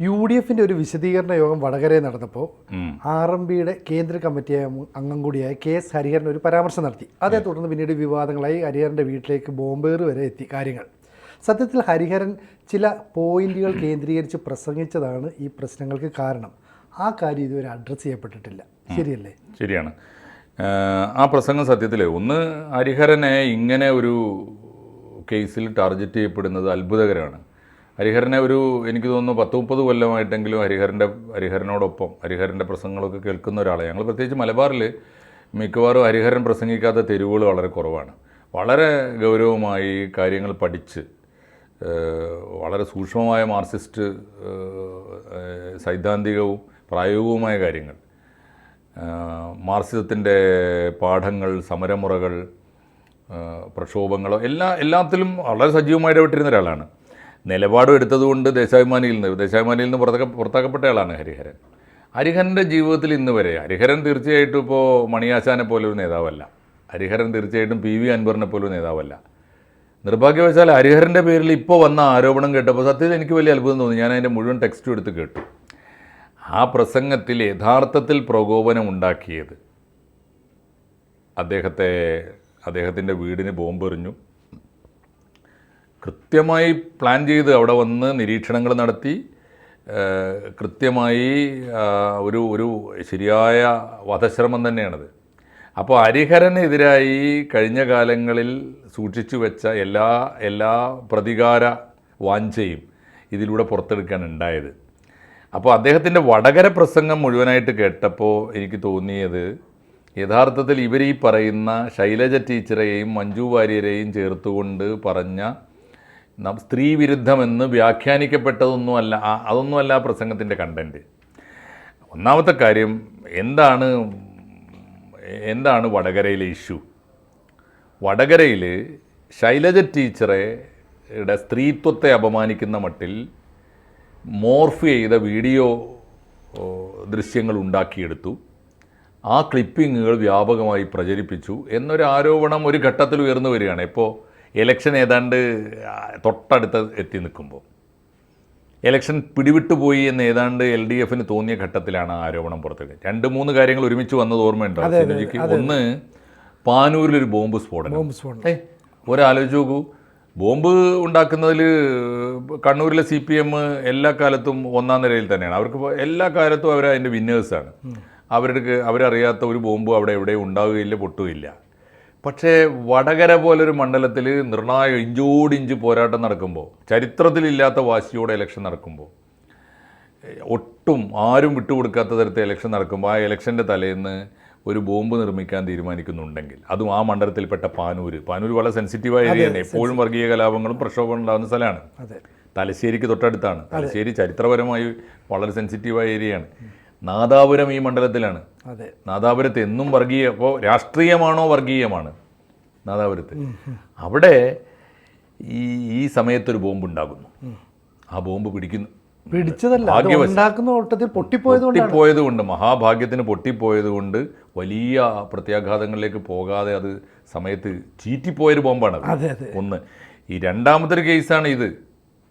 U D എഫിന്റെ ഒരു വിശദീകരണ യോഗം വടകരയിൽ നടന്നപ്പോൾ. ആർ എം പിയുടെ കേന്ദ്ര കമ്മിറ്റിയായ അംഗം കൂടിയായ കെ എസ് ഹരിഹരൻ ഒരു പരാമർശം നടത്തി. അതേ തുടർന്ന് പിന്നീട് വിവാദങ്ങളായി ഹരിഹരന്റെ വീട്ടിലേക്ക് ബോംബേർ വരെ എത്തി കാര്യങ്ങൾ. സത്യത്തിൽ ഹരിഹരൻ ചില പോയിന്റുകൾ കേന്ദ്രീകരിച്ച് പ്രസംഗിച്ചതാണ് ഈ പ്രശ്നങ്ങൾക്ക് കാരണം. ആ കാര്യം ഇതുവരെ അഡ്രസ്സ് ചെയ്യപ്പെട്ടിട്ടില്ല. ശരിയല്ലേ? ശരിയാണ്. ആ പ്രസംഗം സത്യത്തിൽ ഒന്ന് ഹരിഹരനെ ഇങ്ങനെ ഒരു കേസിൽ ടാർഗറ്റ് ചെയ്യപ്പെടുന്നത് അത്ഭുതകരമാണ്. ഹരിഹരനെ ഒരു എനിക്ക് തോന്നുന്നു പത്ത് മുപ്പത് കൊല്ലമായിട്ടെങ്കിലും ഹരിഹരന്റെ ഹരിഹരനോടൊപ്പം ഹരിഹരന്റെ പ്രസംഗങ്ങളൊക്കെ കേൾക്കുന്ന ഒരാളാണ്. ഞങ്ങൾ പ്രത്യേകിച്ച് മലബാറിൽ മിക്കവാറും ഹരിഹരൻ പ്രസംഗിക്കാത്ത തെരുവുകൾ വളരെ കുറവാണ്. വളരെ ഗൗരവമായി കാര്യങ്ങൾ പഠിച്ച് വളരെ സൂക്ഷ്മമായ മാർക്സിസ്റ്റ് സൈദ്ധാന്തികവും പ്രായോഗികവുമായ കാര്യങ്ങൾ മാർക്സിസത്തിന്റെ പാഠങ്ങൾ സമരമുറകൾ പ്രക്ഷോഭങ്ങളോ എല്ലാ എല്ലാത്തിലും വളരെ സജീവമായി ഇടപെട്ടിരുന്ന ഒരാളാണ്. നിലപാടും എടുത്തതുകൊണ്ട് ദേശാഭിമാനിയിൽ നിന്ന് ദേശാഭിമാനിയിൽ നിന്ന് പുറത്താക്ക പുറത്താക്കപ്പെട്ട ആളാണ് ഹരിഹരൻ. ഹരിഹരന്റെ ജീവിതത്തിൽ ഇന്ന് വരെ ഹരിഹരൻ തീർച്ചയായിട്ടും ഇപ്പോൾ മണിയാശാനെ പോലെ ഒരു നേതാവല്ല. ഹരിഹരൻ തീർച്ചയായിട്ടും പി വി അൻവറിനെ പോലെ നേതാവല്ല. നിർഭാഗ്യവശാൽ ഹരിഹരന്റെ പേരിൽ ഇപ്പോൾ വന്ന ആരോപണം കേട്ടപ്പോൾ സത്യത്തിൽ എനിക്ക് വലിയ അത്ഭുതം തോന്നി. ഞാൻ അതിന്റെ മുഴുവൻ ടെക്സ്റ്റും എടുത്ത് കേട്ടു. ആ പ്രസംഗത്തിൽ യഥാർത്ഥത്തിൽ പ്രകോപനം ഉണ്ടാക്കിയത് അദ്ദേഹത്തെ അദ്ദേഹത്തിന്റെ വീടിന് ബോംബെറിഞ്ഞു. കൃത്യമായി പ്ലാൻ ചെയ്ത് അവിടെ വന്ന് നിരീക്ഷണങ്ങൾ നടത്തി കൃത്യമായി ഒരു ഒരു ശരിയായ വധശ്രമം തന്നെയാണത്. അപ്പോൾ ഹരിഹരനെതിരായി കഴിഞ്ഞ കാലങ്ങളിൽ സൂക്ഷിച്ചു വെച്ച എല്ലാ എല്ലാ പ്രതികാര വാഞ്ചയും ഇതിലൂടെ പുറത്തെടുക്കാൻ ഉണ്ടായത്. അപ്പോൾ അദ്ദേഹത്തിന്റെ വടകര പ്രസംഗം മുഴുവനായിട്ട് കേട്ടപ്പോൾ എനിക്ക് തോന്നിയത് യഥാർത്ഥത്തിൽ ഇവർ ഈ പറയുന്ന ശൈലജ ടീച്ചറെയും മഞ്ജു വാര്യരെയും ചേർത്തുകൊണ്ട് പറഞ്ഞ നം- സ്ത്രീ വിരുദ്ധമെന്ന് വ്യാഖ്യാനിക്കപ്പെട്ടതൊന്നുമല്ല അതൊന്നുമല്ല ആ പ്രസംഗത്തിന്റെ കണ്ടന്റ് ഒന്നാമത്തെ കാര്യം എന്താണ് എന്താണ് വടകരയിലെ ഇഷ്യൂ വടകരയിൽ ശൈലജ ടീച്ചറെ യുടെ സ്ത്രീത്വത്തെ അപമാനിക്കുന്ന മട്ടിൽ മോർഫ് ചെയ്ത വീഡിയോ ദൃശ്യങ്ങൾ ഉണ്ടാക്കിയെടുത്തു. ആ ക്ലിപ്പിങ്ങുകൾ വ്യാപകമായി പ്രചരിപ്പിച്ചു എന്നൊരു ആരോപണം ഒരു ഘട്ടത്തിൽ ഉയർന്നു വരികയാണ്. ഇപ്പോൾ ഇലക്ഷൻ ഏതാണ്ട് തൊട്ടടുത്ത് എത്തി നിൽക്കുമ്പോൾ. ഇലക്ഷൻ പിടിവിട്ടു പോയി എന്ന് ഏതാണ്ട് എൽ ഡി എഫിന് തോന്നിയ ഘട്ടത്തിലാണ് ആരോപണം പുറത്തേക്ക് രണ്ട് മൂന്ന് കാര്യങ്ങൾ ഒരുമിച്ച് വന്നത് ഓർമ്മയുണ്ടോ? സിനുജിക്ക് ഒന്ന് പാനൂരിലൊരു ബോംബ് സ്ഫോടനം. ബോംബ് സ്ഫോടനം. ഏ ഒരാലോചിച്ച് നോക്കൂ. ബോംബ് ഉണ്ടാക്കുന്നതിൽ കണ്ണൂരിലെ സി പി എം എല്ലാ കാലത്തും ഒന്നാം നിലയിൽ തന്നെയാണ്. അവർക്ക് എല്ലാ കാലത്തും അവർ അതിന്റെ വിന്നേഴ്സാണ് അവരുടെ അവരറിയാത്ത ഒരു ബോംബും അവിടെ എവിടെയും ഉണ്ടാവുകയില്ല പൊട്ടുകയില്ല. പക്ഷേ വടകര പോലൊരു മണ്ഡലത്തിൽ നിർണായക ഇഞ്ചോടിഞ്ച് പോരാട്ടം നടക്കുമ്പോൾ ചരിത്രത്തിലില്ലാത്ത വാശിയോടെ ഇലക്ഷൻ നടക്കുമ്പോൾ ഒട്ടും ആരും വിട്ടുകൊടുക്കാത്ത തരത്തിൽ ഇലക്ഷൻ നടക്കുമ്പോൾ ആ ഇലക്ഷന്റെ തലേന്ന് ഒരു ബോംബ് നിർമ്മിക്കാൻ തീരുമാനിക്കുന്നുണ്ടെങ്കിൽ അതും ആ മണ്ഡലത്തിൽപ്പെട്ട പാനൂര് പാനൂര് വളരെ സെൻസിറ്റീവായ ഏരിയയാണ് എപ്പോഴും വർഗീയ കലാപങ്ങളും പ്രക്ഷോഭങ്ങളും ഉണ്ടാകുന്ന സ്ഥലമാണ്. തലശ്ശേരിക്ക് തൊട്ടടുത്താണ്. തലശ്ശേരി ചരിത്രപരമായി വളരെ സെൻസിറ്റീവായ ഏരിയയാണ് നാദാപുരം ഈ മണ്ഡലത്തിലാണ്. അതെ. നാദാപുരത്ത് എന്നും വർഗീയ അപ്പോൾ രാഷ്ട്രീയമാണോ വർഗീയമാണ് നാദാപുരത്ത്? അവിടെ ഈ ഈ സമയത്തൊരു ബോംബ് ഉണ്ടാകുന്നു ആ ബോംബ് പിടിക്കുന്നു. പിടിച്ചതല്ല ഉണ്ടാക്കുന്ന ഓട്ടത്തിൽ പൊട്ടിപ്പോയത് കൊണ്ട് മഹാഭാഗ്യത്തിന് പൊട്ടിപ്പോയത് കൊണ്ട് വലിയ പ്രത്യാഘാതങ്ങളിലേക്ക് പോകാതെ അത് സമയത്ത് ചീറ്റിപ്പോയൊരു ബോംബാണ് ഒന്ന്. ഈ രണ്ടാമത്തെ ഒരു കേസാണ് ഇത്.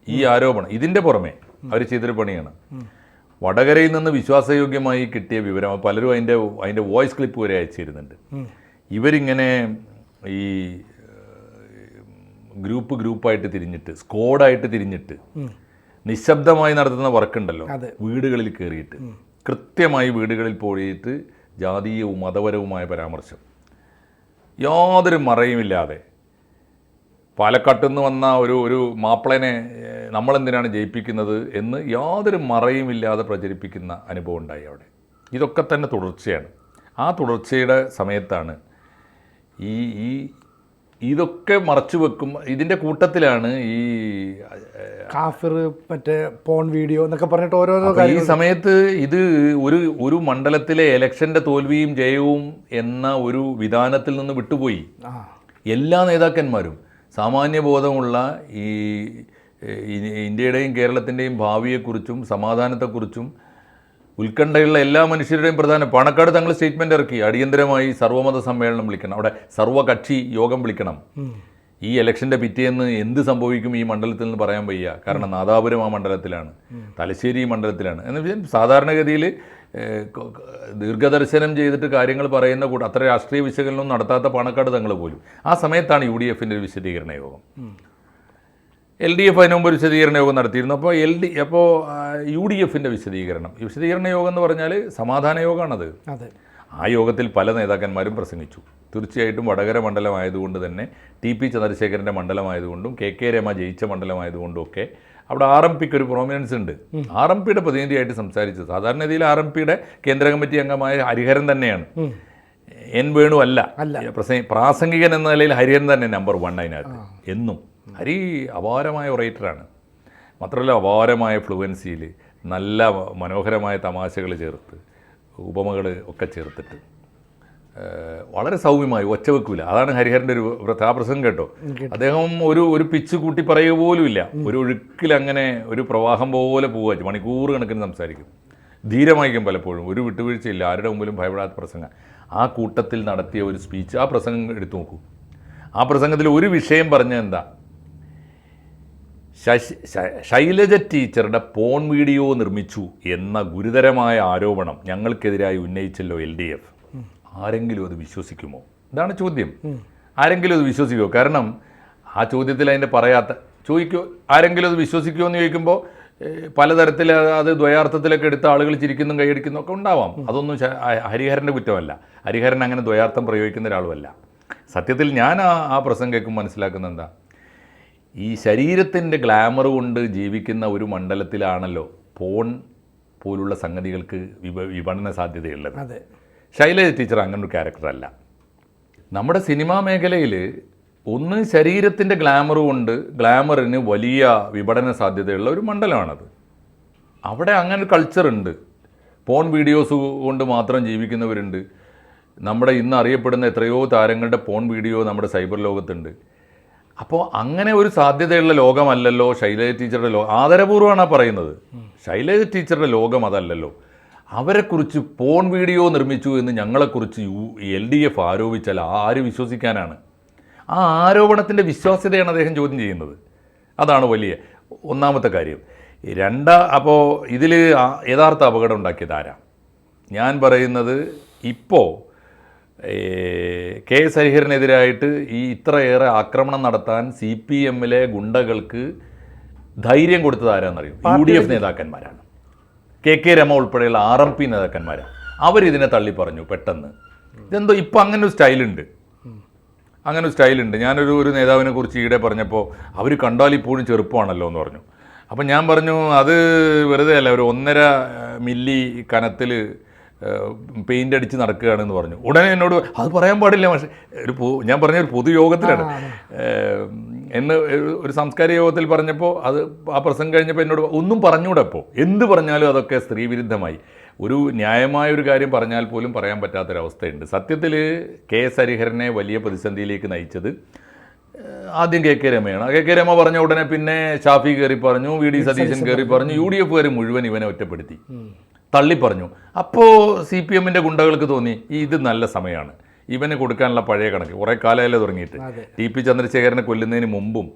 ഈ ആരോപണം. ഇതിന്റെ പുറമെ അവർ ചെയ്തൊരു പണിയാണ്. വടകരയിൽ നിന്ന് വിശ്വാസയോഗ്യമായി കിട്ടിയ വിവരം പലരും അതിന്റെ അതിന്റെ വോയിസ് ക്ലിപ്പ് വരെ അയച്ചിരുന്നുണ്ട്. ഇവരിങ്ങനെ ഈ ഗ്രൂപ്പ് ഗ്രൂപ്പായിട്ട് തിരിഞ്ഞിട്ട് സ്ക്വാഡായിട്ട് തിരിഞ്ഞിട്ട് നിശബ്ദമായി നടത്തുന്ന വർക്കുണ്ടല്ലോ. വീടുകളിൽ കയറിയിട്ട്. കൃത്യമായി വീടുകളിൽ പോയിട്ട് ജാതീയവും മതപരവുമായ പരാമർശം. യാതൊരു മറയുമില്ലാതെ പാലക്കാട്ടിൽ നിന്ന് വന്ന ഒരു ഒരു മാപ്പിളനെ നമ്മളെന്തിനാണ് ജയിപ്പിക്കുന്നത് എന്ന് യാതൊരു മറയുമില്ലാതെ പ്രചരിപ്പിക്കുന്ന അനുഭവം ഉണ്ടായി അവിടെ. ഇതൊക്കെ തന്നെ തുടർച്ചയാണ്. ആ തുടർച്ചയുടെ സമയത്താണ് ഈ ഈ ഇതൊക്കെ മറച്ചു വെക്കും. ഇതിന്റെ കൂട്ടത്തിലാണ് ഈ കാഫിർ മറ്റേ പോൺ വീഡിയോ എന്നൊക്കെ പറഞ്ഞിട്ട് ഓരോരോ ഈ സമയത്ത് ഇത് ഒരു ഒരു മണ്ഡലത്തിലെ ഇലക്ഷന്റെ തോൽവിയും ജയവും എന്ന ഒരു വിധാനത്തിൽ നിന്ന് വിട്ടുപോയി. എല്ലാ നേതാക്കന്മാരും. സാമാന്യ ബോധമുള്ള ഈ ഇന്ത്യയുടെയും കേരളത്തിന്റെയും ഭാവിയെക്കുറിച്ചും സമാധാനത്തെക്കുറിച്ചും ഉത്കണ്ഠയുള്ള എല്ലാ മനുഷ്യരുടെയും പ്രധാന പണക്കാട് തങ്ങൾ സ്റ്റേറ്റ്മെന്റ് ഇറക്കി. അടിയന്തരമായി സർവമത സമ്മേളനം വിളിക്കണം. അവിടെ സർവകക്ഷി യോഗം വിളിക്കണം. ഈ ഇലക്ഷന്റെ പിറ്റേന്ന് എന്ത് സംഭവിക്കും ഈ മണ്ഡലത്തിൽ നിന്ന് പറയാൻ വയ്യ. കാരണം നാദാപുരം ആ മണ്ഡലത്തിലാണ്. തലശ്ശേരി മണ്ഡലത്തിലാണ്. എന്ന് വെച്ചാൽ സാധാരണഗതിയിൽ ദീർഘദർശനം ചെയ്തിട്ട് കാര്യങ്ങൾ പറയുന്ന കൂട്ടം അത്ര രാഷ്ട്രീയ വിശകലനം നടത്താത്ത പാണക്കാട് തങ്ങൾ പോലും. ആ സമയത്താണ് യു ഡി എഫിന്റെ ഒരു വിശദീകരണ യോഗം. എൽ ഡി എഫ് അതിനുമുമ്പ് ഒരു വിശദീകരണ യോഗം നടത്തിയിരുന്നു. അപ്പോൾ എൽ ഡി അപ്പോൾ യു ഡി എഫിന്റെ വിശദീകരണം. വിശദീകരണ യോഗം എന്ന് പറഞ്ഞാൽ സമാധാന യോഗമാണത്. അതെ. ആ യോഗത്തിൽ പല നേതാക്കന്മാരും പ്രസംഗിച്ചു. തീർച്ചയായിട്ടും വടകര മണ്ഡലമായതുകൊണ്ട് തന്നെ ടി പി ചന്ദ്രശേഖരന്റെ മണ്ഡലമായതുകൊണ്ടും കെ കെ രമ ജയിച്ച മണ്ഡലമായതുകൊണ്ടും ഒക്കെ അവിടെ ആർ എം പിക്ക് ഒരു പ്രോമിനൻസ് ഉണ്ട്. ആർ എം പിയുടെ പ്രതിനിധിയായിട്ട് സംസാരിച്ചത്. സാധാരണഗതിയിൽ ആർ എം പിയുടെ കേന്ദ്ര കമ്മിറ്റി അംഗമായ ഹരിഹരൻ തന്നെയാണ്. എൻ വേണു അല്ല. പ്രസംഗ പ്രാസംഗികൻ എന്ന നിലയിൽ ഹരിഹരൻ തന്നെ നമ്പർ വൺ അതിനകത്ത്. എന്നും. ഹരി അപാരമായ ഒറേറ്ററാണ് മാത്രമല്ല അപാരമായ ഫ്ലുവൻസിയിൽ നല്ല മനോഹരമായ തമാശകൾ ചേർത്ത് ഉപമകൾ ഒക്കെ ചേർത്തിട്ട്. വളരെ സൗമ്യമായി ഒച്ച വെക്കൂല അതാണ് ഹരിഹരന്റെ ഒരു വ്രത- ആ പ്രസംഗം കേട്ടോ. അദ്ദേഹം ഒരു ഒരു പിച്ച് കൂട്ടി പറയുക പോലുമില്ല. ഒരു ഒഴുക്കിൽ അങ്ങനെ ഒരു പ്രവാഹം പോലെ പോവുക മണിക്കൂർ കണക്കിന് സംസാരിക്കും. ധീരമായിരിക്കും പലപ്പോഴും. ഒരു വിട്ടുവീഴ്ചയില്ല. ആരുടെ മുമ്പിലും ഭയപ്പെടാത്ത പ്രസംഗം. ആ കൂട്ടത്തിൽ നടത്തിയ ഒരു സ്പീച്ച് ആ പ്രസംഗം എടുത്തു നോക്കൂ. ആ പ്രസംഗത്തിൽ ഒരു വിഷയം പറഞ്ഞ എന്താ? ശശി ശൈലജ ടീച്ചറുടെ പോൺ വീഡിയോ നിർമ്മിച്ചു എന്ന ഗുരുതരമായ ആരോപണം ഞങ്ങൾക്കെതിരായി ഉന്നയിച്ചല്ലോ എൽ ഡി എഫ്. ആരെങ്കിലും അത് വിശ്വസിക്കുമോ? ഇതാണ് ചോദ്യം. ആരെങ്കിലും അത് വിശ്വസിക്കുമോ? കാരണം ആ ചോദ്യത്തിൽ അതിന്റെ പറയാത്ത ചോദിക്കോ ആരെങ്കിലും അത് വിശ്വസിക്കുമോ എന്ന് ചോദിക്കുമ്പോൾ പലതരത്തിൽ അത് ദ്വയാർത്ഥത്തിലൊക്കെ എടുത്ത ആളുകൾ ചിരിക്കുന്നതും കൈയടിക്കുന്നതും ഒക്കെ ഉണ്ടാവാം. അതൊന്നും ഹരിഹരന്റെ കുറ്റമല്ല. ഹരിഹരൻ അങ്ങനെ ദ്വയാർത്ഥം പ്രയോഗിക്കുന്ന ഒരാളുമല്ല. സത്യത്തിൽ ഞാൻ ആ ആ പ്രസംഗം കേൾക്കുമ്പോൾ മനസ്സിലാക്കുന്നത് എന്താ? ഈ ശരീരത്തിന്റെ ഗ്ലാമർ കൊണ്ട് ജീവിക്കുന്ന ഒരു മണ്ഡലത്തിലാണല്ലോ പോൺ പോലുള്ള സംഗതികൾക്ക് വിപ വിപണന സാധ്യതയുള്ളത്. അതെ. ശൈലജ ടീച്ചർ അങ്ങനെ ഒരു ക്യാരക്ടറല്ല നമ്മുടെ സിനിമാ മേഖലയിൽ ഒന്ന് ശരീരത്തിന്റെ ഗ്ലാമർ കൊണ്ട് ഗ്ലാമറിന് വലിയ വിപണന സാധ്യതയുള്ള ഒരു മണ്ഡലമാണത്. അവിടെ അങ്ങനെ ഒരു കൾച്ചറുണ്ട് ഫോൺ വീഡിയോസ് കൊണ്ട് മാത്രം ജീവിക്കുന്നവരുണ്ട്. നമ്മുടെ ഇന്ന് അറിയപ്പെടുന്ന എത്രയോ താരങ്ങളുടെ ഫോൺ വീഡിയോ നമ്മുടെ സൈബർ ലോകത്തുണ്ട്. അപ്പോൾ അങ്ങനെ ഒരു സാധ്യതയുള്ള ലോകമല്ലല്ലോ ശൈലജ ടീച്ചറുടെ ലോകം ആദരപൂർവമാണ് പറയുന്നത്. ശൈലജ ടീച്ചറുടെ ലോകം അതല്ലല്ലോ. അവരെക്കുറിച്ച് പോൺ വീഡിയോ നിർമ്മിച്ചു എന്ന് ഞങ്ങളെക്കുറിച്ച് യു എൽ ഡി എഫ് ആരോപിച്ചാൽ ആര് വിശ്വസിക്കാനാണ്? ആ ആരോപണത്തിന്റെ വിശ്വാസ്യതയാണ് അദ്ദേഹം ചോദ്യം ചെയ്യുന്നത്. അതാണ് വലിയ ഒന്നാമത്തെ കാര്യം. രണ്ടാ അപ്പോൾ ഇതിൽ യഥാർത്ഥ അപകടം ഉണ്ടാക്കിയത് ആരാ? ഞാൻ പറയുന്നത് ഇപ്പോൾ കെ എസ് ഹരിഹരനെതിരായിട്ട് ഈ ഇത്രയേറെ ആക്രമണം നടത്താൻ സി പി എമ്മിലെ ഗുണ്ടകൾക്ക് ധൈര്യം കൊടുത്തത് ആരാന്നറിയും? യു ഡി എഫ് നേതാക്കന്മാരാണ്. കെ കെ രമ ഉൾപ്പെടെയുള്ള ആർ എം പി നേതാക്കന്മാർ അവരിതിനെ തള്ളി പറഞ്ഞു പെട്ടെന്ന്. ഇതെന്തോ ഇപ്പം അങ്ങനെ ഒരു സ്റ്റൈലുണ്ട്. അങ്ങനെ ഒരു സ്റ്റൈലുണ്ട്. ഞാനൊരു ഒരു നേതാവിനെ കുറിച്ച് ഈയിടെ പറഞ്ഞപ്പോൾ അവർ കണ്ടാൽ ഇപ്പോഴും ചെറുപ്പമാണല്ലോ എന്ന് പറഞ്ഞു. അപ്പം ഞാൻ പറഞ്ഞു അത് വെറുതെ അല്ല ഒരു ഒന്നര മില്ലി കനത്തിൽ പെയിന്റ് അടിച്ച് നടക്കുകയാണെന്ന് പറഞ്ഞു. ഉടനെ എന്നോട് അത് പറയാൻ പാടില്ല പക്ഷേ ഒരു ഞാൻ പറഞ്ഞ ഒരു പൊതുയോഗത്തിലാണ് എന്ന് ഒരു- സാംസ്കാരിക യോഗത്തിൽ പറഞ്ഞപ്പോൾ അത് ആ പ്രസംഗം കഴിഞ്ഞപ്പോൾ എന്നോട് ഒന്നും പറഞ്ഞൂടെ അപ്പോൾ എന്ത് പറഞ്ഞാലും അതൊക്കെ സ്ത്രീവിരുദ്ധമായി. ഒരു ന്യായമായ ഒരു കാര്യം പറഞ്ഞാൽ പോലും പറയാൻ പറ്റാത്തൊരവസ്ഥയുണ്ട്. സത്യത്തിൽ കെ എസ് ഹരിഹരനെ വലിയ പ്രതിസന്ധിയിലേക്ക് നയിച്ചത് ആദ്യം കെ കെ രമയാണ്. കെ കെ രമ പറഞ്ഞ ഉടനെ പിന്നെ ഷാഫി കയറി പറഞ്ഞു വി ഡി സതീശൻ കയറി പറഞ്ഞു. യു ഡി എഫ് മുഴുവൻ ഇവനെ ഒറ്റപ്പെടുത്തി. തള്ളി പറഞ്ഞു അപ്പോൾ സി പി എമ്മിന്റെ ഗുണ്ടകൾക്ക് തോന്നി ഈ ഇത് നല്ല സമയമാണ് ഇവന് കൊടുക്കാനുള്ള പഴയ കണക്ക് കുറേ കാലമല്ലേ തുടങ്ങിയിട്ട്. ടി പി ചന്ദ്രശേഖരനെ കൊല്ലുന്നതിന് മുമ്പും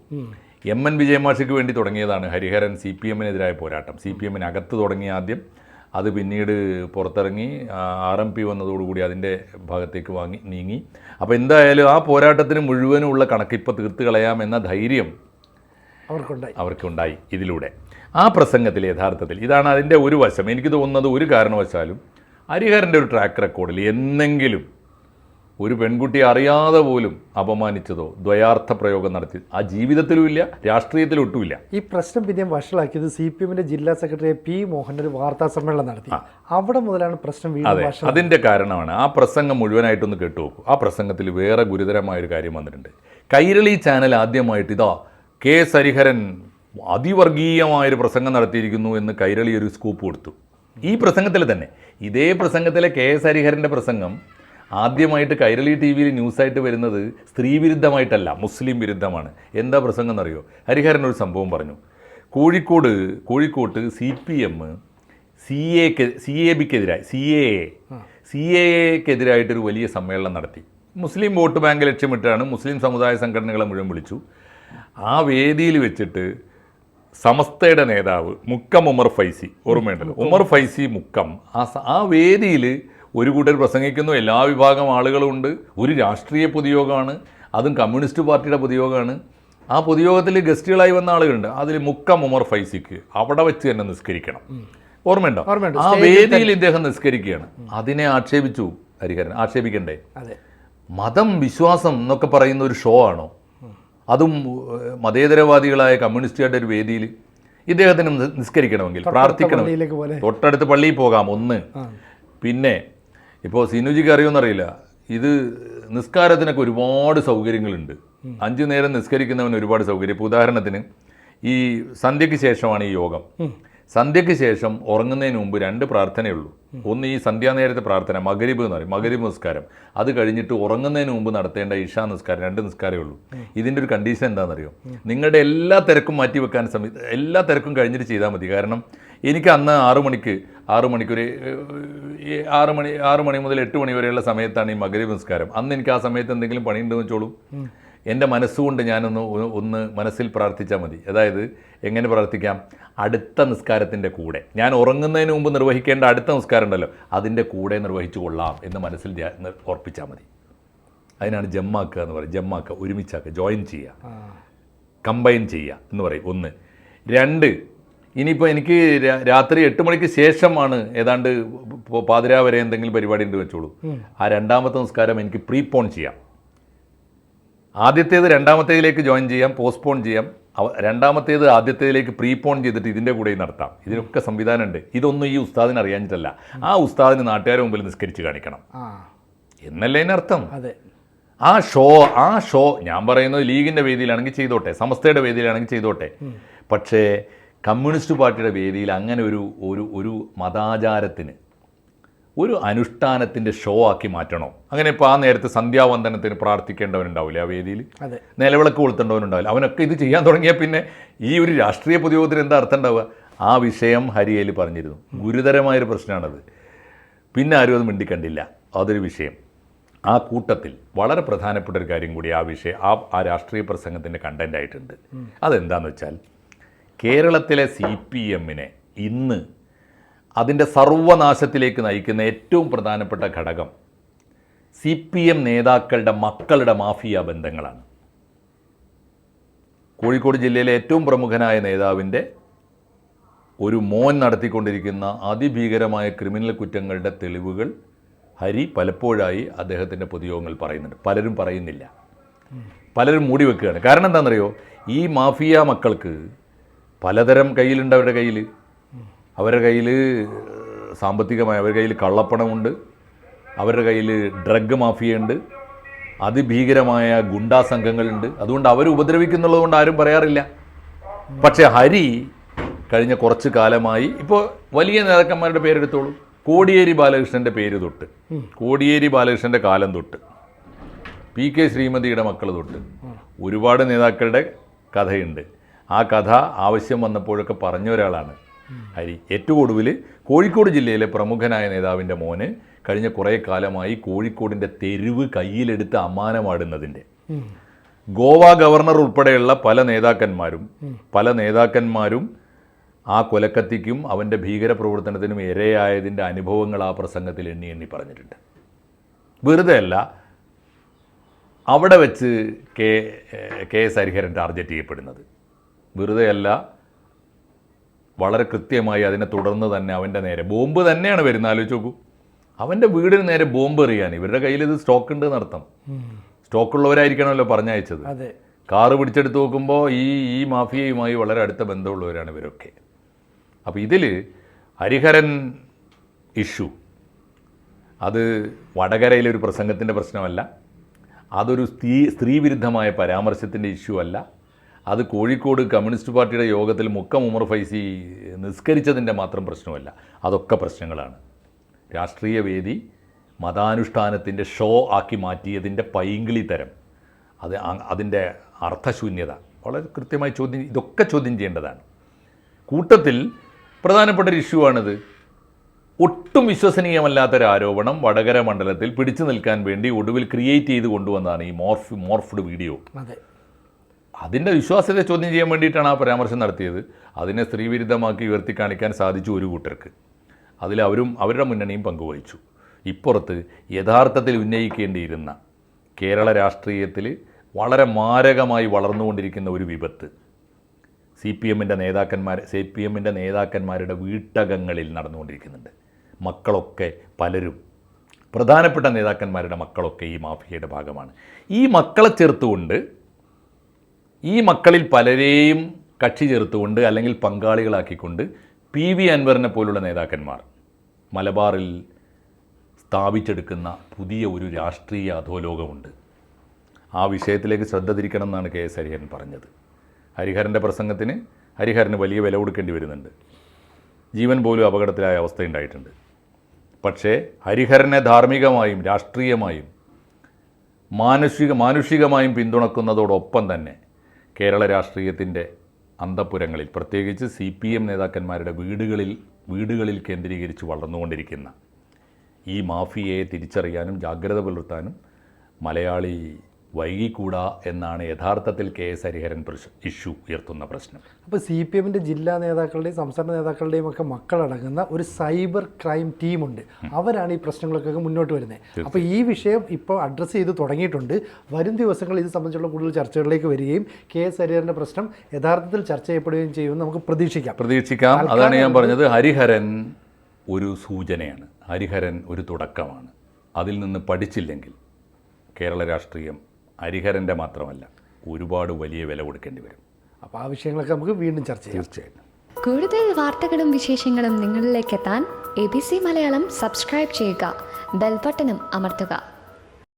എം എൻ വിജയമാഷിക്ക് വേണ്ടി തുടങ്ങിയതാണ് ഹരിഹരൻ സി പി എമ്മിനെതിരായ പോരാട്ടം. സി പി എമ്മിന് അകത്ത് തുടങ്ങി ആദ്യം അത് പിന്നീട് പുറത്തിറങ്ങി ആർ എം പി വന്നതോടുകൂടി അതിന്റെ ഭാഗത്തേക്ക് വാങ്ങി നീങ്ങി. അപ്പോൾ എന്തായാലും ആ പോരാട്ടത്തിന് മുഴുവനുമുള്ള കണക്ക് ഇപ്പോൾ തീർത്ത് കളയാമെന്ന ധൈര്യം അവർക്കുണ്ടായി. അവർക്കുണ്ടായി ഇതിലൂടെ. ആ പ്രസംഗത്തിൽ യഥാർത്ഥത്തിൽ ഇതാണ് അതിന്റെ ഒരു വശം. എനിക്ക് തോന്നുന്നത് ഒരു കാരണവശാലും ഹരിഹരന്റെ ഒരു ട്രാക്ക് റെക്കോർഡിൽ എന്നെങ്കിലും ഒരു പെൺകുട്ടി അറിയാതെ പോലും അപമാനിച്ചതോ ദ്വയാർത്ഥ പ്രയോഗം നടത്തി ആ ജീവിതത്തിലും ഇല്ല രാഷ്ട്രീയത്തിലും ഒട്ടുമില്ല. ഈ പ്രശ്നം പിന്നെയും വഷളാക്കിയത് സി പി എമ്മിന്റെ ജില്ലാ സെക്രട്ടറി പി മോഹൻ ഒരു വാർത്താ സമ്മേളനം നടത്തി. അവിടെ മുതലാണ് പ്രശ്നം അതെ. അതിന്റെ അതിന്റെ കാരണമാണ് ആ പ്രസംഗം മുഴുവനായിട്ടൊന്ന് കേട്ടു നോക്കൂ. ആ പ്രസംഗത്തിൽ വേറെ ഗുരുതരമായ ഒരു കാര്യം വന്നിട്ടുണ്ട്. കൈരളി ചാനൽ ആദ്യമായിട്ട് ഇതാ കെ സരിഹരൻ ഹരിഹരൻ അതിവർഗീയമായൊരു പ്രസംഗം നടത്തിയിരിക്കുന്നു എന്ന് കൈരളി ഒരു സ്കൂപ്പ് കൊടുത്തു. ഈ പ്രസംഗത്തിൽ തന്നെ ഇതേ പ്രസംഗത്തിലെ കെ എസ് ഹരിഹരന്റെ പ്രസംഗം ആദ്യമായിട്ട് കൈരളി ടി വിയിൽ ന്യൂസായിട്ട് വരുന്നത് സ്ത്രീ വിരുദ്ധമായിട്ടല്ല മുസ്ലിം വിരുദ്ധമാണ്. എന്താ പ്രസംഗം എന്നറിയോ? ഹരിഹരൻ ഒരു സംഭവം പറഞ്ഞു. കോഴിക്കോട് കോഴിക്കോട്ട് സി പി എം സി എക്ക് സി എ ബിക്കെതിരായി സി എ സി എക്കെതിരായിട്ടൊരു വലിയ സമ്മേളനം നടത്തി. മുസ്ലിം വോട്ട് ബാങ്ക് ലക്ഷ്യമിട്ടാണ് മുസ്ലിം സമുദായ സംഘടനകളെ മുഴുവൻ വിളിച്ചു. ആ വേദിയിൽ വെച്ചിട്ട് സമസ്തയുടെ നേതാവ് മുക്കം ഉമർ ഫൈസി ഓർമ്മയുണ്ടല്ലോ? ഉമർ ഫൈസി മുക്കം. ആ ആ വേദിയിൽ ഒരു കൂട്ടർ പ്രസംഗിക്കുന്നു എല്ലാ വിഭാഗം ആളുകളും ഉണ്ട്. ഒരു രാഷ്ട്രീയ പൊതുയോഗമാണ് അതും കമ്മ്യൂണിസ്റ്റ് പാർട്ടിയുടെ പൊതുയോഗമാണ്. ആ പൊതുയോഗത്തിൽ ഗസ്റ്റുകളായി വന്ന ആളുകളുണ്ട്. അതിൽ മുക്കം ഉമർ ഫൈസിക്ക് അവിടെ വെച്ച് തന്നെ നിസ്കരിക്കണം. ഓർമ്മയുണ്ടോ? ആ വേദിയിൽ ഇദ്ദേഹം നിസ്കരിക്കുകയാണ്. അതിനെ ആക്ഷേപിച്ചു ഹരിഹരൻ. ആക്ഷേപിക്കണ്ടേ? മതം വിശ്വാസം എന്നൊക്കെ പറയുന്ന ഒരു ഷോ ആണോ? അതും മതേതരവാദികളായ കമ്മ്യൂണിസ്റ്റുകാരുടെ ഒരു വേദിയിൽ ഇദ്ദേഹത്തിന് നിസ്കരിക്കണമെങ്കിൽ പ്രാർത്ഥിക്കണം. തൊട്ടടുത്ത് പള്ളിയിൽ പോകാം ഒന്ന്. പിന്നെ ഇപ്പോൾ സിനുജിക്ക് അറിയുമെന്നറിയില്ല. ഇത് നിസ്കാരത്തിനൊക്കെ ഒരുപാട് സൗകര്യങ്ങളുണ്ട്. അഞ്ചു നേരം നിസ്കരിക്കുന്നവന് ഒരുപാട് സൗകര്യം. ഇപ്പോൾ ഉദാഹരണത്തിന് ഈ സന്ധ്യയ്ക്ക് ശേഷമാണ് ഈ യോഗം. സന്ധ്യയ്ക്ക് ശേഷം ഉറങ്ങുന്നതിന് മുമ്പ് രണ്ട് പ്രാർത്ഥനയുള്ളൂ. ഒന്ന് ഈ സന്ധ്യാനേരത്തെ പ്രാർത്ഥന മകരീബ് എന്ന് പറയും. മകരീബ് നിസ്കാരം. അത് കഴിഞ്ഞിട്ട് ഉറങ്ങുന്നതിന് മുമ്പ് നടത്തേണ്ട ഇഷാ നിസ്കാരം രണ്ട് നിസ്കാരമേ ഉള്ളൂ. ഇതിന്റെ ഒരു കണ്ടീഷൻ എന്താണെന്നറിയോ? നിങ്ങളുടെ എല്ലാ തിരക്കും മാറ്റി വെക്കാൻ സമയ എല്ലാ തിരക്കും കഴിഞ്ഞിട്ട് ചെയ്താൽ മതി. കാരണം എനിക്ക് അന്ന് ആറു മണിക്ക് ആറു മണിക്കൊരു ഈ ആറ് മണി ആറ് മണി മുതൽ എട്ട് മണി വരെയുള്ള സമയത്താണ് ഈ മകരീബ് നിസ്കാരം. അന്ന് എനിക്ക് ആ സമയത്ത് എന്തെങ്കിലും പണിയുണ്ടെന്ന് വെച്ചോളൂ. എന്റെ മനസ്സുകൊണ്ട് ഞാനൊന്ന് ഒന്ന് മനസ്സിൽ പ്രാർത്ഥിച്ചാൽ മതി. അതായത് എങ്ങനെ പ്രാർത്ഥിക്കാം? അടുത്ത നിസ്കാരത്തിന്റെ കൂടെ. ഞാൻ ഉറങ്ങുന്നതിന് മുമ്പ് നിർവഹിക്കേണ്ട അടുത്ത നിസ്കാരം ഉണ്ടല്ലോ അതിന്റെ കൂടെ നിർവഹിച്ചു കൊള്ളാം എന്ന് മനസ്സിൽ ഓർപ്പിച്ചാൽ മതി. അതിനാണ് ജമ്മാക്കുക എന്ന് പറയും ജമ്മാക്കുക ഒരുമിച്ചാക്കുക ജോയിൻ ചെയ്യുക. കമ്പൈൻ ചെയ്യുക എന്ന് പറയും. ഒന്ന്. രണ്ട്. ഇനിയിപ്പോൾ എനിക്ക് രാത്രി എട്ട് മണിക്ക് ശേഷമാണ് ഏതാണ്ട് പാതിരാവരെ പാതിരാ വരെ എന്തെങ്കിലും പരിപാടി ഉണ്ട് വെച്ചോളൂ. ആ രണ്ടാമത്തെ നിസ്കാരം എനിക്ക് പ്രീപോൺ ചെയ്യാം. ആദ്യത്തേത് രണ്ടാമത്തേതിലേക്ക് ജോയിൻ ചെയ്യാം പോസ്റ്റ്പോൺ ചെയ്യാം. രണ്ടാമത്തേത് ആദ്യത്തേതിലേക്ക് പ്രീപോൺ ചെയ്തിട്ട് ഇതിന്റെ കൂടെ നടത്താം. ഇതിനൊക്കെ സംവിധാനമുണ്ട്. ഇതൊന്നും ഈ ഉസ്താദിന് അറിയാഞ്ഞിട്ടല്ല. ആ ഉസ്താദിന് നാട്ടുകാരുടെ മുമ്പിൽ നിസ്കരിച്ച് കാണിക്കണം. എന്നല്ലേ അർത്ഥം? അതെ. ആ ഷോ ആ ഷോ ഞാൻ പറയുന്നത് ലീഗിന്റെ വേദിയിലാണെങ്കിൽ ചെയ്തോട്ടെ സമസ്തയുടെ വേദിയിലാണെങ്കിൽ ചെയ്തോട്ടെ. പക്ഷേ കമ്മ്യൂണിസ്റ്റ് പാർട്ടിയുടെ വേദിയിൽ അങ്ങനെ ഒരു ഒരു ഒരു മതാചാരത്തിന് ഒരു അനുഷ്ഠാനത്തിന്റെ ഷോ ആക്കി മാറ്റണോ? അങ്ങനെ ഇപ്പോൾ ആ നേരത്തെ സന്ധ്യാവന്ദനത്തിന് പ്രാർത്ഥിക്കേണ്ടവനുണ്ടാവില്ല ആ വേദിയിൽ അതെ. നിലവിളക്ക് കൊളുത്തേണ്ടവനുണ്ടാവില്ല? അവനൊക്കെ ഇത് ചെയ്യാൻ തുടങ്ങിയാൽ പിന്നെ ഈ ഒരു രാഷ്ട്രീയ പൊതുയോഗത്തിന് എന്താ അർത്ഥം ഉണ്ടാവുക? ആ വിഷയം ഹരിയയിൽ പറഞ്ഞിരുന്നു. ഗുരുതരമായൊരു പ്രശ്നമാണത്. പിന്നെ ആരും അത് മിണ്ടിക്കണ്ടില്ല. അതൊരു വിഷയം. ആ കൂട്ടത്തിൽ വളരെ പ്രധാനപ്പെട്ട ഒരു കാര്യം കൂടി ആ വിഷയം ആ ആ രാഷ്ട്രീയ പ്രസംഗത്തിന്റെ കണ്ടന്റ് ആയിട്ടുണ്ട്. അതെന്താന്ന് വെച്ചാൽ കേരളത്തിലെ സി പി എമ്മിനെ ഇന്ന് അതിന്റെ സർവനാശത്തിലേക്ക് നയിക്കുന്ന ഏറ്റവും പ്രധാനപ്പെട്ട ഘടകം സി പി എം നേതാക്കളുടെ മക്കളുടെ മാഫിയ ബന്ധങ്ങളാണ്. കോഴിക്കോട് ജില്ലയിലെ ഏറ്റവും പ്രമുഖനായ നേതാവിന്റെ ഒരു മോൻ നടത്തിക്കൊണ്ടിരിക്കുന്ന അതിഭീകരമായ ക്രിമിനൽ കുറ്റങ്ങളുടെ തെളിവുകൾ ഹരി പലപ്പോഴായി അദ്ദേഹത്തിന്റെ പൊതുയോഗങ്ങൾ പറയുന്നുണ്ട്. പലരും പറയുന്നില്ല. പലരും മൂടി വെക്കുകയാണ്. കാരണം എന്താണെന്നറിയോ? ഈ മാഫിയ മക്കൾക്ക് പലതരം കയ്യിലുണ്ട് അവരുടെ കയ്യിൽ. അവരുടെ കയ്യിൽ സാമ്പത്തികമായി അവരുടെ കയ്യിൽ കള്ളപ്പണമുണ്ട്. അവരുടെ കയ്യിൽ ഡ്രഗ് മാഫിയുണ്ട് അതിഭീകരമായ ഗുണ്ടാ സംഘങ്ങളുണ്ട്. അതുകൊണ്ട് അവർ ഉപദ്രവിക്കുന്നുള്ളത് കൊണ്ട് ആരും പറയാറില്ല. പക്ഷേ ഹരി കഴിഞ്ഞ കുറച്ച് കാലമായി ഇപ്പോൾ വലിയ നേതാക്കന്മാരുടെ പേരെടുത്തോളൂ. കോടിയേരി ബാലകൃഷ്ണന്റെ പേര് തൊട്ട്. കോടിയേരി ബാലകൃഷ്ണന്റെ കാലം തൊട്ട്. പി കെ ശ്രീമതിയുടെ മക്കൾ തൊട്ട്. ഒരുപാട് നേതാക്കളുടെ കഥയുണ്ട്. ആ കഥ ആവശ്യം വന്നപ്പോഴൊക്കെ പറഞ്ഞ ഒരാളാണ് ഹരി ഏറ്റവും ഒടുവിൽ കോഴിക്കോട് ജില്ലയിലെ പ്രമുഖനായ നേതാവിന്റെ മോന് കഴിഞ്ഞ കുറേ കാലമായി കോഴിക്കോടിന്റെ തെരുവ് കയ്യിലെടുത്ത് അമ്മാനമാടുന്നതിന്റെ ഗോവ ഗവർണർ ഉൾപ്പെടെയുള്ള പല നേതാക്കന്മാരും പല നേതാക്കന്മാരും ആ കൊലക്കത്തിക്കും അവന്റെ ഭീകര പ്രവർത്തനത്തിനും ഇരയായതിന്റെ അനുഭവങ്ങൾ ആ പ്രസംഗത്തിൽ എണ്ണി എണ്ണി പറഞ്ഞിട്ടുണ്ട്. വെറുതെ അല്ല അവിടെ വെച്ച് K K S Hariharan target ചെയ്യപ്പെടുന്നത്. വെറുതെയല്ല വളരെ കൃത്യമായി അതിനെ തുടർന്ന് തന്നെ അവന്റെ നേരെ ബോംബ് തന്നെയാണ് വരുന്നത്. ആലോചിച്ച് നോക്കൂ. അവന്റെ വീടിന് നേരെ ബോംബ് എറിയാൻ. ഇവരുടെ കയ്യിൽ ഇത് സ്റ്റോക്ക് ഉണ്ട് എന്നർത്ഥം. സ്റ്റോക്കുള്ളവരായിരിക്കണമല്ലോ പറഞ്ഞയച്ചത്. അതെ. കാറ് പിടിച്ചെടുത്ത് നോക്കുമ്പോൾ ഈ ഈ മാഫിയയുമായി വളരെ അടുത്ത ബന്ധമുള്ളവരാണ് ഇവരൊക്കെ. അപ്പോൾ ഇതിൽ ഹരിഹരൻ ഇഷ്യൂ. അത് വടകരയിലെ ഒരു പ്രസംഗത്തിന്റെ പ്രശ്നമല്ല. അതൊരു സ്ത്രീ സ്ത്രീവിരുദ്ധമായ പരാമർശത്തിന്റെ ഇഷ്യൂ അല്ല. അത് കോഴിക്കോട് കമ്മ്യൂണിസ്റ്റ് പാർട്ടിയുടെ യോഗത്തിൽ മുക്കം ഉമർ ഫൈസി നിസ്കരിച്ചതിന്റെ മാത്രം പ്രശ്നമല്ല. അതൊക്കെ പ്രശ്നങ്ങളാണ്. രാഷ്ട്രീയ വേദി മതാനുഷ്ഠാനത്തിന്റെ ഷോ ആക്കി മാറ്റിയതിന്റെ പൈങ്കിളി തരം. അത് അതിന്റെ അർത്ഥശൂന്യത. വളരെ കൃത്യമായി ചോദ്യം ഇതൊക്കെ ചോദ്യം ചെയ്യേണ്ടതാണ്. കൂട്ടത്തിൽ പ്രധാനപ്പെട്ട ഒരു ഇഷ്യൂ ആണിത്. ഒട്ടും വിശ്വസനീയമല്ലാത്തൊരു ആരോപണം വടകര മണ്ഡലത്തിൽ പിടിച്ചു നിൽക്കാൻ വേണ്ടി ഒടുവിൽ ക്രിയേറ്റ് ചെയ്ത് കൊണ്ടുവന്നതാണ് ഈ മോർഫ് മോർഫ്ഡ് വീഡിയോ. അതെ. അതിന്റെ വിശ്വാസ്യത ചോദ്യം ചെയ്യാൻ വേണ്ടിയിട്ടാണ് ആ പരാമർശം നടത്തിയത്. അതിനെ സ്ത്രീവിരുദ്ധമാക്കി ഉയർത്തി കാണിക്കാൻ സാധിച്ചു ഒരു കൂട്ടർക്ക്. അതിൽ അവരും അവരുടെ മുന്നണിയും പങ്കുവഹിച്ചു. ഇപ്പുറത്ത് യഥാർത്ഥത്തിൽ ഉന്നയിക്കേണ്ടിയിരുന്ന കേരള രാഷ്ട്രീയത്തിൽ വളരെ മാരകമായി വളർന്നുകൊണ്ടിരിക്കുന്ന ഒരു വിപത്ത്. സി പി എമ്മിന്റെ നേതാക്കന്മാർ സി പി എമ്മിന്റെ നേതാക്കന്മാരുടെ വീട്ടകങ്ങളിൽ നടന്നുകൊണ്ടിരിക്കുന്നുണ്ട്. മക്കളൊക്കെ പലരും പ്രധാനപ്പെട്ട നേതാക്കന്മാരുടെ മക്കളൊക്കെ ഈ മാഫിയയുടെ ഭാഗമാണ്. ഈ മക്കളെ ചേർത്തുകൊണ്ട് ഈ മക്കളിൽ പലരെയും കക്ഷി ചേർത്തുകൊണ്ട് അല്ലെങ്കിൽ പങ്കാളികളാക്കിക്കൊണ്ട് പി വി അൻവറിനെ പോലുള്ള നേതാക്കന്മാർ മലബാറിൽ സ്ഥാപിച്ചെടുക്കുന്ന പുതിയ ഒരു രാഷ്ട്രീയ അധോലോകമുണ്ട്. ആ വിഷയത്തിലേക്ക് ശ്രദ്ധ തിരിക്കണം എന്നാണ് കെ എസ് ഹരിഹരൻ പറഞ്ഞത്. ഹരിഹരന്റെ പ്രസംഗത്തിന് ഹരിഹരന് വലിയ വില കൊടുക്കേണ്ടി വരുന്നുണ്ട്. ജീവൻ പോലും അപകടത്തിലായ അവസ്ഥയുണ്ടായിട്ടുണ്ട്. പക്ഷേ ഹരിഹരനെ ധാർമ്മികമായും രാഷ്ട്രീയമായും മാനുഷിക മാനുഷികമായും പിന്തുണക്കുന്നതോടൊപ്പം തന്നെ കേരള രാഷ്ട്രീയത്തിന്റെ അന്തപുരങ്ങളിൽ പ്രത്യേകിച്ച് സി പി എം നേതാക്കന്മാരുടെ വീടുകളിൽ വീടുകളിൽ കേന്ദ്രീകരിച്ച് വളർന്നുകൊണ്ടിരിക്കുന്ന ഈ മാഫിയയെ തിരിച്ചറിയാനും ജാഗ്രത പുലർത്താനും മലയാളി വൈകിക്കൂടാ എന്നാണ് യഥാർത്ഥത്തിൽ കെ എസ് ഹരിഹരൻ ഇഷ്യൂ ഉയർത്തുന്ന പ്രശ്നം. അപ്പോൾ സി പി എമ്മിന്റെ ജില്ലാ നേതാക്കളുടെയും സംസ്ഥാന നേതാക്കളുടെയും ഒക്കെ മക്കളടങ്ങുന്ന ഒരു സൈബർ ക്രൈം ടീമുണ്ട്. അവരാണ് ഈ പ്രശ്നങ്ങളൊക്കെ മുന്നോട്ട് വരുന്നത് അപ്പോൾ ഈ വിഷയം ഇപ്പോൾ അഡ്രസ്സ് ചെയ്ത് തുടങ്ങിയിട്ടുണ്ട്. വരും ദിവസങ്ങളിൽ ഇത് സംബന്ധിച്ചുള്ള കൂടുതൽ ചർച്ചകളിലേക്ക് വരികയും കെ എസ് ഹരിഹരന്റെ പ്രശ്നം യഥാർത്ഥത്തിൽ ചർച്ച ചെയ്യപ്പെടുകയും ചെയ്യുമെന്ന് നമുക്ക് പ്രതീക്ഷിക്കാം. പ്രതീക്ഷിക്കാം. അതാണ് ഞാൻ പറഞ്ഞത്. ഹരിഹരൻ ഒരു സൂചനയാണ്. ഹരിഹരൻ ഒരു തുടക്കമാണ്. അതിൽ നിന്ന് പഠിച്ചില്ലെങ്കിൽ കേരള രാഷ്ട്രീയം ഹരിഹരന്റെ മാത്രമല്ല ഒരുപാട് വലിയ വില കൊടുക്കേണ്ടി വരും. അപ്പോൾ ആ വിഷയങ്ങളൊക്കെ നമുക്ക് വീണ്ടും ചർച്ച ചെയ്യാം. തീർച്ചയായിട്ടും. കൂടുതൽ വാർത്തകളും വിശേഷങ്ങളും നിങ്ങളിലേക്ക് എത്താൻ A B C Malayalam subscribe ചെയ്യുക ബെൽബട്ടനും അമർത്തുക.